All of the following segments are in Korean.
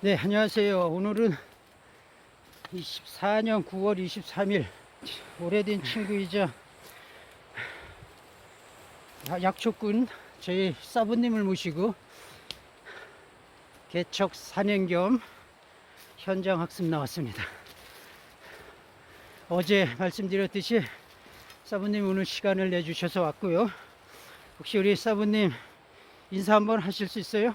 네, 안녕하세요. 오늘은 24년 9월 23일 오래된 친구이자 약초꾼 저희 사부님을 모시고 개척 산행 겸 현장 학습 나왔습니다. 어제 말씀드렸듯이 사부님 오늘 시간을 내주셔서 왔고요. 혹시 우리 사부님 인사 한번 하실 수 있어요?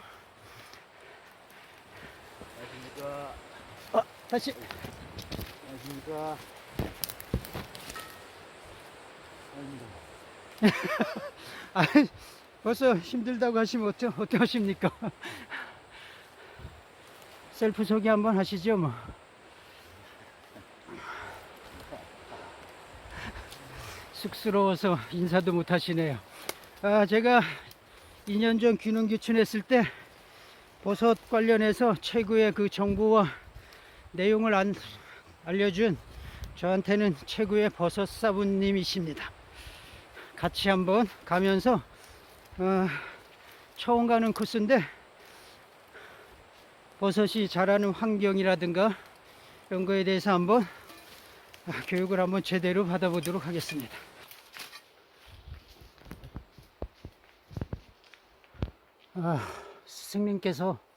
안녕하십니까. 어, 다시 안녕하십니까. 아, 벌써 힘들다고 하시면 어떠, 어떠십니까? 셀프 소개 한번 하시죠, 뭐. 쑥스러워서 인사도 못 하시네요. 아, 제가 2년 전 귀농 귀촌했을 때 버섯 관련해서 최고의 그 정보와 내용을 안, 알려준 저한테는 최고의 버섯 사부님이십니다. 같이 한번 가면서 어, 처음 가는 코스인데 버섯이 자라는 환경이라든가 이런 거에 대해서 한번 아, 교육을 한번 제대로 받아보도록 하겠습니다. 아, 스승님께서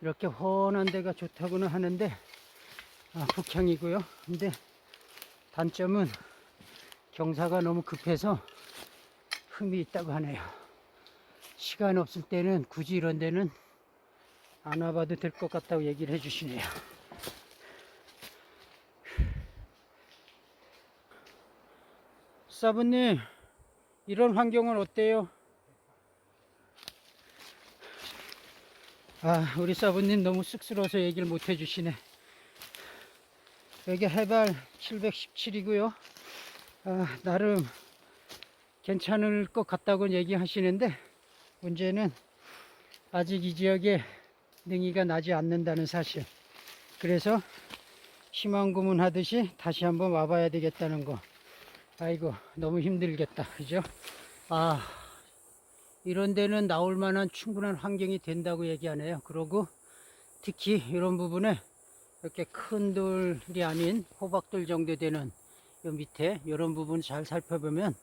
이렇게 훤한 데가 좋다고는 하는데 아, 북향이고요. 근데 단점은 경사가 너무 급해서 흠이 있다고 하네요. 시간 없을 때는 굳이 이런 데는 안 와봐도 될 것 같다고 얘기를 해주시네요. 사부님, 이런 환경은 어때요? 아, 우리 사부님 너무 쑥스러워서 얘기를 못 해주시네. 여기 해발 717이고요. 아, 나름 괜찮을 것 같다고 얘기하시는데 문제는 아직 이 지역에 능이가 나지 않는다는 사실. 그래서 희망 고문하듯이 다시 한번 와봐야 되겠다는 거. 아이고 너무 힘들겠다, 그죠? 아 이런 데는 나올 만한 충분한 환경이 된다고 얘기하네요. 그러고 특히 이런 부분에 이렇게 큰 돌이 아닌 호박돌 정도 되는 요 밑에 이런 부분 잘 살펴보면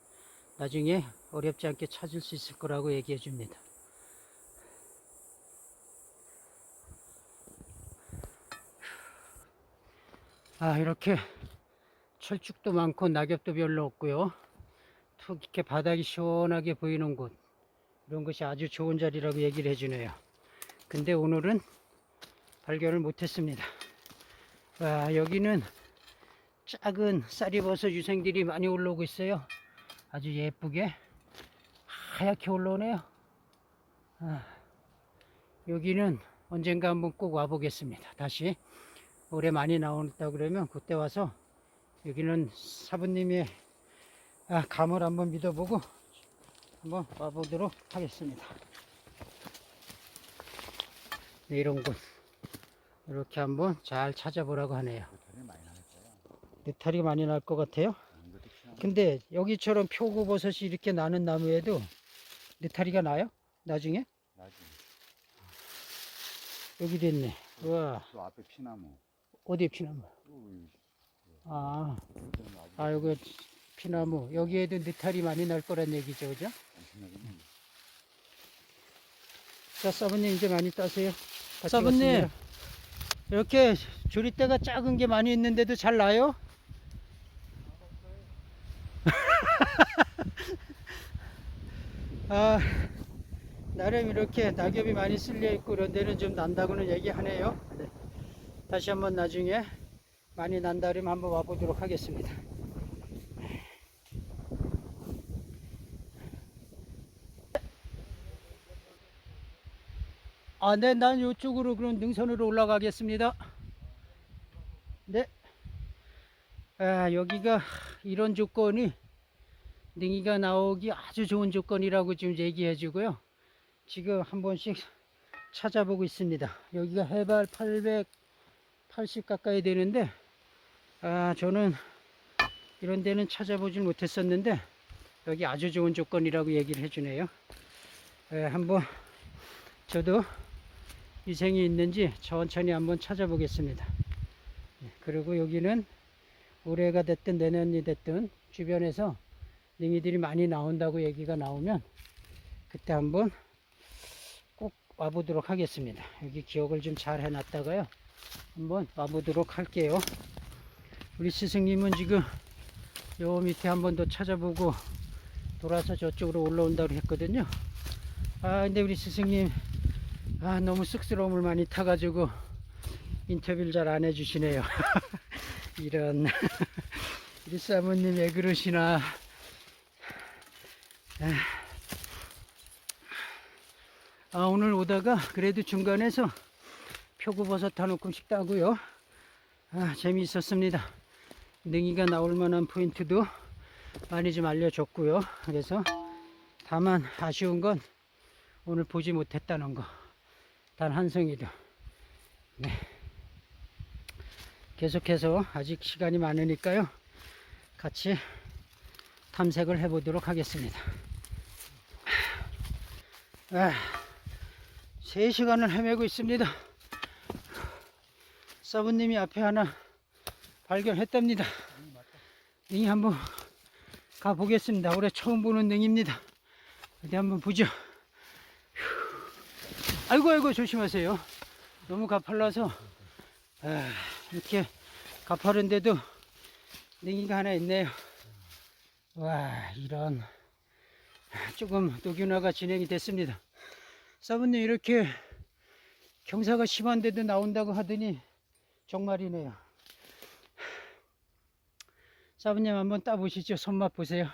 나중에 어렵지 않게 찾을 수 있을 거라고 얘기해 줍니다. 아, 이렇게 철쭉도 많고 낙엽도 별로 없고요. 툭 이렇게 바닥이 시원하게 보이는 곳. 이런 것이 아주 좋은 자리라고 얘기를 해주네요. 근데 오늘은 발견을 못했습니다. 와, 여기는 작은 쌀이버섯 유생들이 많이 올라오고 있어요. 아주 예쁘게 하얗게 올라오네요. 아, 여기는 언젠가 한번 꼭 와보겠습니다. 다시 올해 많이 나온다 그러면 그때 와서 여기는 사부님의 아, 감을 한번 믿어보고 한번 와보도록 하겠습니다. 네, 이런 곳 이렇게 한번 잘 찾아보라고 하네요. 느타리 많이 날 것 같아요. 근데 여기처럼 표고버섯이 이렇게 나는 나무에도 느타리가 나요? 나중에? 나지. 여기도 있네. 와, 또 앞에 피나무. 어디 피나무? 아, 아, 여기 피나무. 여기에도 느타리 많이 날 거란 얘기죠, 그죠? 엄청나겠네. 자, 사부님 이제 많이 따세요. 다 사부님. 이렇게 조리대가 작은 게 많이 있는데도 잘 나요? 아, 나름 이렇게 낙엽이 많이 쓸려 있고 그런 데는 좀 난다고는 얘기하네요. 네. 다시 한번 나중에 많이 난다 그러면 한번 와보도록 하겠습니다. 아, 네, 난 이쪽으로 그럼 능선으로 올라가겠습니다. 네. 아, 여기가 이런 조건이 능이가 나오기 아주 좋은 조건이라고 지금 얘기해 주고요. 지금 한 번씩 찾아보고 있습니다. 여기가 해발 880 가까이 되는데, 아, 저는 이런 데는 찾아보질 못했었는데, 여기 아주 좋은 조건이라고 얘기를 해주네요. 에, 한번 저도 위생이 있는지 천천히 한번 찾아보겠습니다. 예, 그리고 여기는 올해가 됐든 내년이 됐든 주변에서 능이들이 많이 나온다고 얘기가 나오면 그때 한번 꼭 와보도록 하겠습니다. 여기 기억을 좀 잘 해놨다가요. 한번 와보도록 할게요. 우리 스승님은 지금 요 밑에 한번 더 찾아보고 돌아서 저쪽으로 올라온다고 했거든요. 아, 근데 우리 스승님, 아, 너무 쑥스러움을 많이 타가지고 인터뷰를 잘 안 해주시네요. 이런. 우리 사모님 왜 그러시나. 아, 오늘 오다가 그래도 중간에서 표고버섯 한 움큼씩 따고요. 아, 재미있었습니다. 능이가 나올 만한 포인트도 많이 좀 알려줬고요. 그래서 다만 아쉬운 건 오늘 보지 못했다는 거. 단한 성이도. 네. 계속해서 아직 시간이 많으니까요. 같이 탐색을 해 보도록 하겠습니다. 아, 3시간을 헤매고 있습니다. 서브님이 앞에 하나 발견했답니다. 능이 한번 가보겠습니다. 올해 처음 보는 능입니다. 어디 한번 보죠. 휴. 아이고 아이고 조심하세요. 너무 가팔라서 아, 이렇게 가파른데도 능이가 하나 있네요. 와 이런 조금 녹균화가 진행이 됐습니다. 사부님 이렇게 경사가 심한데도 나온다고 하더니 정말이네요. 사부님 한번 따보시죠. 손맛 보세요.